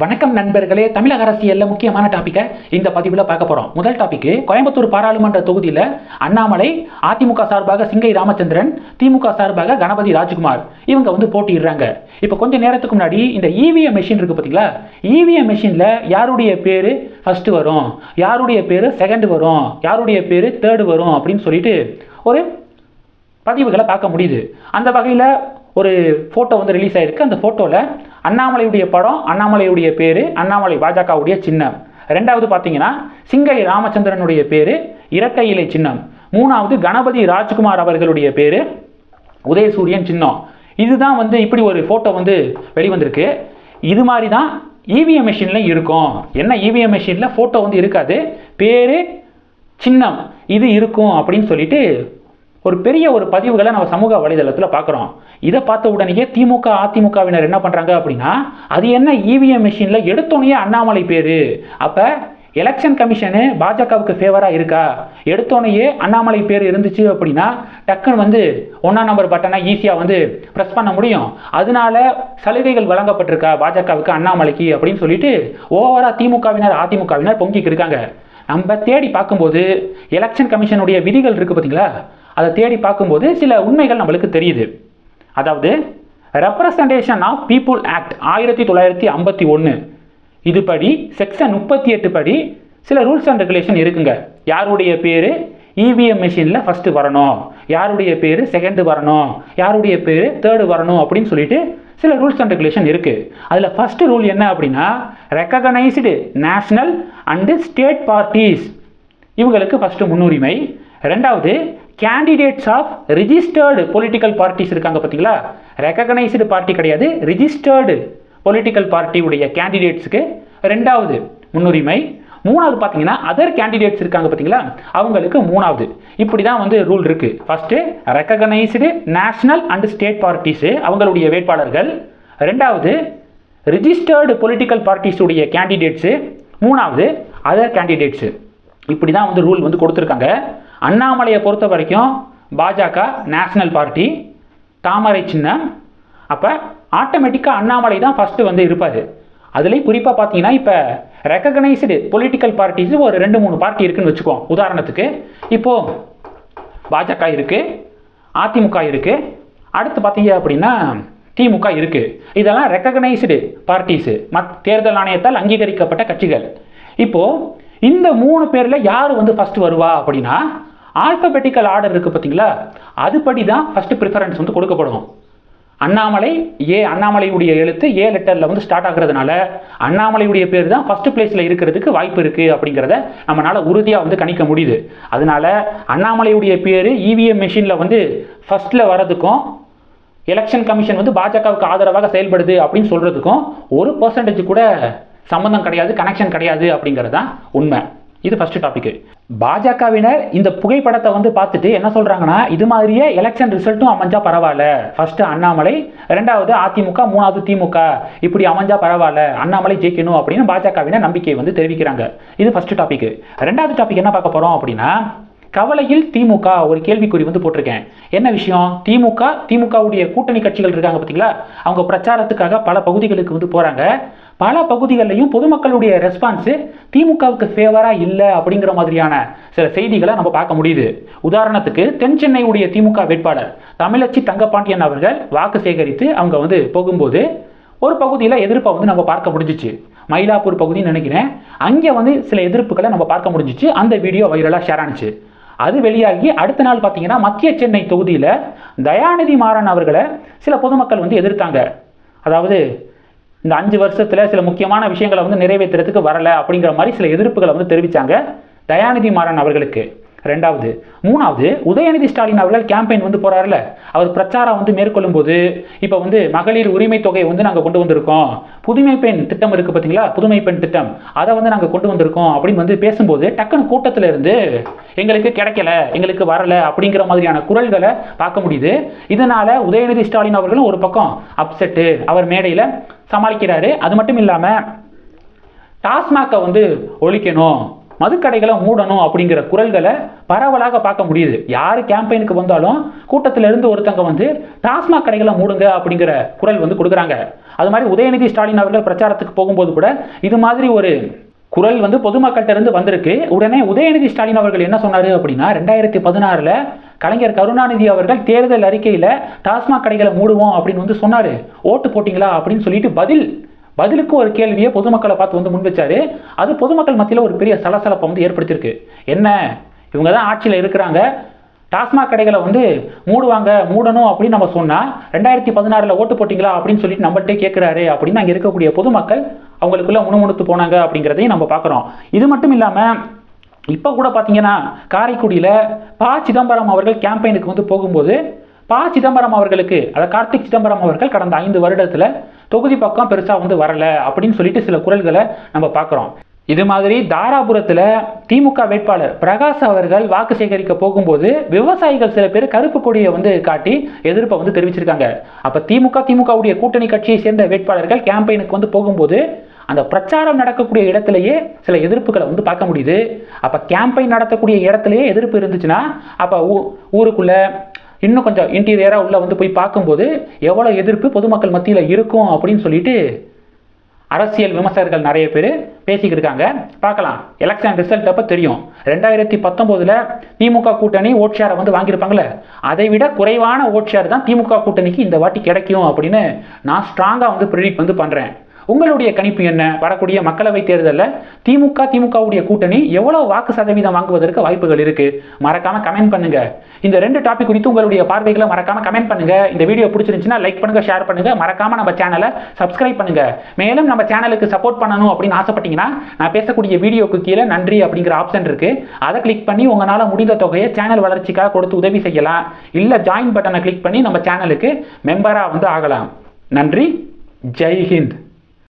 வணக்கம் நண்பர்களே தமிழக அரசியல்ல முக்கியமான டாப்பிக்கை இந்த பதிவில் பார்க்க போறோம். முதல் டாபிக் கோயம்புத்தூர் பாராளுமன்ற தொகுதியில் அண்ணாமலை அதிமுக சார்பாக சிங்கை ராமச்சந்திரன் திமுக சார்பாக கணபதி ராஜ்குமார் இவங்க வந்து போட்டியிடுறாங்க. இப்போ கொஞ்ச நேரத்துக்கு முன்னாடி இந்த இவிஎம் மெஷின் இருக்கு பார்த்தீங்களா இவிஎம் மெஷினில் யாருடைய பேர் ஃபர்ஸ்ட் வரும் யாருடைய பேர் செகண்ட் வரும் யாருடைய பேர் தேர்டு வரும் அப்படின்னு சொல்லிட்டு ஒரு பதிவுகளை பார்க்க முடியுது. அந்த வகையில் ஒரு ஃபோட்டோ வந்து ரிலீஸ் ஆயிருக்கு. அந்த ஃபோட்டோவில் அண்ணாமலையுடைய படம் அண்ணாமலையுடைய பேர் அண்ணாமலை பாஜகவுடைய சின்னம். ரெண்டாவது பார்த்தீங்கன்னா சிங்கை ராமச்சந்திரனுடைய பேர் இரட்டை இலை சின்னம். மூணாவது கணபதி ராஜ்குமார் அவர்களுடைய பேர் உதயசூரியன் சின்னம். இதுதான் வந்து இப்படி ஒரு ஃபோட்டோ வந்து வெளிவந்திருக்கு. இது மாதிரி தான் இவிஎம் மெஷினில் இருக்கும். என்ன இவிஎம் மெஷினில் ஃபோட்டோ வந்து இருக்காது. பேர் சின்னம். இது இருக்கும் அப்படின்னு சொல்லிட்டு ஒரு பெரிய ஒரு பதிவுகளை நம்ம சமூக வலைதளத்தில் பார்க்குறோம். இதை பார்த்த உடனேயே திமுக அதிமுகவினர் என்ன பண்ணுறாங்க அப்படின்னா அது என்ன இவிஎம் மிஷினில் எடுத்தோடனே அண்ணாமலை பேர். அப்போ எலெக்ஷன் கமிஷனு பாஜகவுக்கு ஃபேவராக இருக்கா? எடுத்தோடனேயே அண்ணாமலை பேர் இருந்துச்சு அப்படின்னா டக்குன்னு வந்து ஒன்றாம் நம்பர் பட்டனை ஈஸியாக வந்து ப்ரெஸ் பண்ண முடியும். அதனால சலுகைகள் வழங்கப்பட்டிருக்கா பாஜகவுக்கு அண்ணாமலைக்கு அப்படின்னு சொல்லிட்டு ஓவராக திமுகவினர் அதிமுகவினர் பொங்கிக்கு இருக்காங்க. நம்ம தேடி பார்க்கும்போது எலெக்ஷன் கமிஷனுடைய விதிகள் இருக்குது பார்த்தீங்களா? அதை தேடி பார்க்கும்போது சில உண்மைகள் நம்மளுக்கு தெரியுது. அதாவது ரெப்ரசன்டேஷன் ஆஃப் பீப்புள் ஆக்ட் ஆயிரத்தி தொள்ளாயிரத்தி ஐம்பத்தி ஒன்று இதுபடி செக்ஷன் முப்பத்தி எட்டு படி சில ரூல்ஸ் அண்ட் ரெகுலேஷன் இருக்குங்க. யாருடைய பேர்? இவிஎம் மிஷினில் ஃபஸ்ட்டு வரணும். யாருடைய பேர்? செகண்டு வரணும். யாருடைய பேர்? தேர்டு வரணும் அப்படின்னு சொல்லிட்டு சில ரூல்ஸ் அண்ட் ரெகுலேஷன் இருக்குது அதில் ஃபஸ்ட்டு ரூல் என்ன அப்படின்னா recognised national and state parties இவங்களுக்கு ஃபஸ்ட்டு முன்னுரிமை. ரெண்டாவது candidates of registered political parties இருக்காங்க பார்த்தீங்களா? ரெக்கக்னைஸ்டு பார்ட்டி கிடையாது. ரிஜிஸ்டர்டு பொலிட்டிக்கல் பார்ட்டியுடைய கேண்டிடேட்ஸுக்கு ரெண்டாவது முன்னுரிமை. மூணாவது பார்த்தீங்கன்னா அதர் கேண்டிடேட்ஸ் இருக்காங்க பார்த்தீங்களா? அவங்களுக்கு மூணாவது. இப்படி தான் வந்து ரூல் இருக்கு. First recognised national and state parties அவங்களுடைய வேட்பாளர்கள். ரெண்டாவது ரிஜிஸ்டர்டு பொலிட்டிக்கல் பார்ட்டிஸுடைய கேண்டிடேட்ஸு மூணாவது அதர் கேண்டிடேட்ஸு இப்படி தான் வந்து ரூல் வந்து கொடுத்துருக்காங்க. அண்ணாமலையை பொறுத்த வரைக்கும் பாஜக நேஷனல் பார்ட்டி தாமரை சின்னம். அப்போ ஆட்டோமேட்டிக்காக அண்ணாமலை தான் ஃபஸ்ட்டு வந்து இருப்பார். அதுலேயும் குறிப்பாக பார்த்தீங்கன்னா இப்போ ரெக்கக்னைஸ்டு பொலிட்டிக்கல் பார்ட்டிஸ் ஒரு ரெண்டு மூணு பார்ட்டி இருக்குன்னு வச்சுக்கோ உதாரணத்துக்கு இப்போது பாஜக இருக்குது அதிமுக இருக்குது அடுத்து பார்த்தீங்க அப்படின்னா திமுக இருக்குது இதெல்லாம் ரெக்கக்னைஸ்டு பார்ட்டிஸு மத் தேர்தல் ஆணையத்தால் அங்கீகரிக்கப்பட்ட கட்சிகள். இப்போது இந்த மூணு பேரில் யார் வந்து ஃபஸ்ட்டு வருவா அப்படின்னா ஆல்பபெட்டிக்கல் ஆர்டர் இருக்குது பார்த்தீங்களா? அதுபடி தான் ஃபஸ்ட்டு ப்ரிஃபரன்ஸ் வந்து கொடுக்கப்படும். அண்ணாமலை ஏ அண்ணாமலையுடைய எழுத்து ஏ லெட்டரில் வந்து ஸ்டார்ட் ஆகுறதுனால அண்ணாமலையுடைய பேர் தான் ஃபஸ்ட்டு பிளேஸில் இருக்கிறதுக்கு வாய்ப்பு இருக்குது அப்படிங்கிறத நம்மளால் உறுதியாக வந்து கணிக்க முடியுது. அதனால அண்ணாமலையுடைய பேர் இவிஎம் மிஷினில் வந்து ஃபர்ஸ்ட்டில் வரதுக்கும் எலெக்ஷன் கமிஷன் வந்து பாஜகவுக்கு ஆதரவாக செயல்படுது அப்படின்னு சொல்கிறதுக்கும் ஒரு பர்சன்டேஜ் கூட சம்மந்தம் கிடையாது கனெக்ஷன் கிடையாது அப்படிங்கிறது தான் உண்மை. இது ஃபஸ்ட்டு டாப்பிக்கு பாஜகவினர் இந்த புகைப்படத்தை வந்து பார்த்துட்டு என்ன சொல்கிறாங்கன்னா இது மாதிரியே எலெக்ஷன் ரிசல்ட்டும் அமைஞ்சா பரவாயில்ல. ஃபர்ஸ்ட் அண்ணாமலை ரெண்டாவது அதிமுக மூணாவது திமுக. இப்படி அமைஞ்சா பரவாயில்ல. அண்ணாமலை ஜெயிக்கணும் அப்படின்னு பாஜகவினர் நம்பிக்கை வந்து தெரிவிக்கிறாங்க. இது ஃபர்ஸ்ட் டாபிக் ரெண்டாவது டாபிக் என்ன பார்க்க போகிறோம் அப்படின்னா கவலையில் திமுக ஒரு கேள்விக்குறி வந்து போட்டிருக்கேன். என்ன விஷயம்? திமுக திமுகவுடைய கூட்டணி கட்சிகள் இருக்காங்க பார்த்தீங்களா அவங்க பிரச்சாரத்துக்காக பல பகுதிகளுக்கு வந்து போகிறாங்க பல பகுதிகளிலையும் பொதுமக்களுடைய ரெஸ்பான்ஸு திமுகவுக்கு ஃபேவராக இல்லை அப்படிங்கிற மாதிரியான சில செய்திகளை நம்ம பார்க்க முடியுது. உதாரணத்துக்கு தென் சென்னையுடைய திமுக வேட்பாளர் தமிழச்சி தங்கப்பாண்டியன் அவர்கள் வாக்கு சேகரித்து அவங்க வந்து போகும்போது ஒரு பகுதியில் எதிர்ப்பை வந்து நம்ம பார்க்க முடிஞ்சிச்சு. மயிலாப்பூர் பகுதின்னு நினைக்கிறேன். அங்கே வந்து சில எதிர்ப்புகளை நம்ம பார்க்க முடிஞ்சிச்சு. அந்த வீடியோ வைரலாக ஷேர் ஆனிச்சு. அது வெளியாகி அடுத்த நாள் பார்த்தீங்கன்னா மத்திய சென்னை தொகுதியில் தயாநிதி மாறன் அவர்களை சில பொதுமக்கள் வந்து எதிர்த்தாங்க. அதாவது இந்த அஞ்சு வருஷத்தில் சில முக்கியமான விஷயங்களை வந்து நிறைவேற்றுறதுக்கு வரல அப்படிங்கிற மாதிரி சில எதிர்ப்புகளை வந்து தெரிவித்தாங்க தயாநிதி மாறன் அவர்களுக்கு. ரெண்டாவது. மூணாவது உதயநிதி ஸ்டாலின் அவர்கள் கேம்பெயின் வந்து போறாருல அவர் பிரச்சாரம் வந்து மேற்கொள்ளும் போது இப்போ வந்து மகளிர் உரிமை தொகையை வந்து நாங்கள் கொண்டு வந்திருக்கோம். புதுமை பெண் திட்டம் இருக்கு பார்த்தீங்களா புதுமை பெண் திட்டம். அதை வந்து நாங்கள் கொண்டு வந்திருக்கோம் அப்படின்னு வந்து பேசும்போது டக்குன்னு கூட்டத்தில் இருந்து எங்களுக்கு கிடைக்கல எங்களுக்கு வரல அப்படிங்கிற மாதிரியான குரல்களை பார்க்க முடியுது. இதனால உதயநிதி ஸ்டாலின் அவர்களும் ஒரு பக்கம் அப்செட்டு அவர் மேடையில் சமாளிக்கிறாரு. அது மட்டும் இல்லாமல் டாஸ்மாகை வந்து ஒழிக்கணும். மதுக்கடைகளை மூடணும் அப்படிங்கிற குரல்களை பரவலாக பார்க்க முடியுது. யார் கேம்பெயினுக்கு வந்தாலும் கூட்டத்திலிருந்து ஒருத்தங்க வந்து டாஸ்மாக் கடைகளை மூடுங்க அப்படிங்கிற குரல் வந்து கொடுக்குறாங்க. அது மாதிரி உதயநிதி ஸ்டாலின் அவர்கள் பிரச்சாரத்துக்கு போகும்போது கூட இது மாதிரி ஒரு குரல் வந்து பொதுமக்கள்கிட்ட இருந்து வந்திருக்கு. உடனே உதயநிதி ஸ்டாலின் அவர்கள் என்ன சொன்னாரு அப்படின்னா ரெண்டாயிரத்தி பதினாறுல கலைஞர் கருணாநிதி அவர்கள் தேர்தல் அறிக்கையில டாஸ்மாக் கடைகளை மூடுவோம் அப்படின்னு வந்து சொன்னாரு. ஓட்டு போட்டிங்களா? அப்படின்னு சொல்லிட்டு பதில் பதிலுக்கு ஒரு கேள்வியை பொதுமக்களை பார்த்து வந்து முன் வச்சாரு. அது பொதுமக்கள் மத்தியில் ஒரு பெரிய சலசலப்பை வந்து ஏற்படுத்தியிருக்கு. என்ன? இவங்க தான் ஆட்சியில் இருக்கிறாங்க. டாஸ்மாக் கடைகளை வந்து மூடுவாங்க மூடணும் அப்படின்னு நம்ம சொன்னால் ரெண்டாயிரத்தி பதினாறில் ஓட்டு போட்டிங்களா அப்படின்னு சொல்லிட்டு நம்மகிட்டே கேட்குறாரு அப்படின்னு அங்கே இருக்கக்கூடிய பொதுமக்கள் அவங்களுக்குள்ள முணுமுணுத்து போனாங்க அப்படிங்கிறதையும் நம்ம பார்க்குறோம். இது மட்டும் இல்லாமல் இப்போ கூட பார்த்தீங்கன்னா காரைக்குடியில் ப. சிதம்பரம் அவர்கள் கேம்பெயினுக்கு வந்து போகும்போது ப சிதம்பரம் அவர்களுக்கு அதாவது கார்த்திக் சிதம்பரம் அவர்கள் கடந்த ஐந்து வருடத்தில் தொகுதி பக்கம் பெருசாக வந்து வரல அப்படின்னு சொல்லிட்டு சில குரல்களை நம்ம பார்க்குறோம். இது மாதிரி தாராபுரத்தில் திமுக வேட்பாளர் பிரகாஷ் அவர்கள் வாக்கு சேகரிக்க போகும்போது விவசாயிகள் சில பேர் கருப்பு கொடியை வந்து காட்டி எதிர்ப்பை வந்து தெரிவிச்சிருக்காங்க. அப்போ திமுக திமுகவுடைய கூட்டணி கட்சியை சேர்ந்த வேட்பாளர்கள் கேம்பெயினுக்கு வந்து போகும்போது அந்த பிரச்சாரம் நடக்கக்கூடிய இடத்துலயே சில எதிர்ப்புகளை வந்து பார்க்க முடியுது. அப்போ கேம்பெயின் நடத்தக்கூடிய இடத்துலயே எதிர்ப்பு இருந்துச்சுன்னா அப்போ ஊ ஊருக்குள்ள இன்னும் கொஞ்சம் இன்டீரியராக உள்ளே வந்து போய் பார்க்கும்போது எவ்வளோ எதிர்ப்பு பொதுமக்கள் மத்தியில் இருக்கும் அப்படின்னு சொல்லிட்டு அரசியல் விமர்சகர்கள் நிறைய பேர் பேசிக்கிட்டு இருக்காங்க. பார்க்கலாம். எலெக்ஷன் ரிசல்ட் அப்போ தெரியும். ரெண்டாயிரத்தி பத்தொம்போதில் திமுக கூட்டணி ஓட் ஷேரை வந்து வாங்கியிருப்பாங்களே அதை விட குறைவான ஓட் ஷேர் தான் திமுக கூட்டணிக்கு இந்த வாட்டி கிடைக்கும் அப்படின்னு நான் ஸ்ட்ராங்காக வந்து ப்ரிடிக்ட் வந்து பண்ணுறேன் உங்களுடைய கணிப்பு என்ன? வரக்கூடிய மக்களவை தேர்தலில் திமுக திமுகவுடைய கூட்டணி எவ்வளவு வாக்கு சதவீதம் வாங்குவதற்கு வாய்ப்புகள் இருக்கு? மறக்காம கமெண்ட் பண்ணுங்க. இந்த ரெண்டு டாபிக் குறித்து உங்களுடைய பார்வைகளை மறக்காம கமெண்ட் பண்ணுங்க. இந்த வீடியோ பிடிச்சிருந்துச்சுன்னா லைக் பண்ணுங்க ஷேர் பண்ணுங்க. மறக்காம நம்ம சேனலை சப்ஸ்கிரைப் பண்ணுங்க. மேலும் நம்ம சேனலுக்கு சப்போர்ட் பண்ணணும் அப்படின்னு ஆசைப்பட்டீங்கன்னா நான் பேசக்கூடிய வீடியோக்கு கீழே நன்றி அப்படிங்கிற ஆப்ஷன் இருக்கு. அதை கிளிக் பண்ணி உங்களால் முடிந்த தொகையை சேனல் வளர்ச்சிக்காக கொடுத்து உதவி செய்யலாம். இல்லை ஜாயின் பட்டனை கிளிக் பண்ணி நம்ம சேனலுக்கு மெம்பராக வந்து ஆகலாம். நன்றி. ஜெய் ஹிந்த்.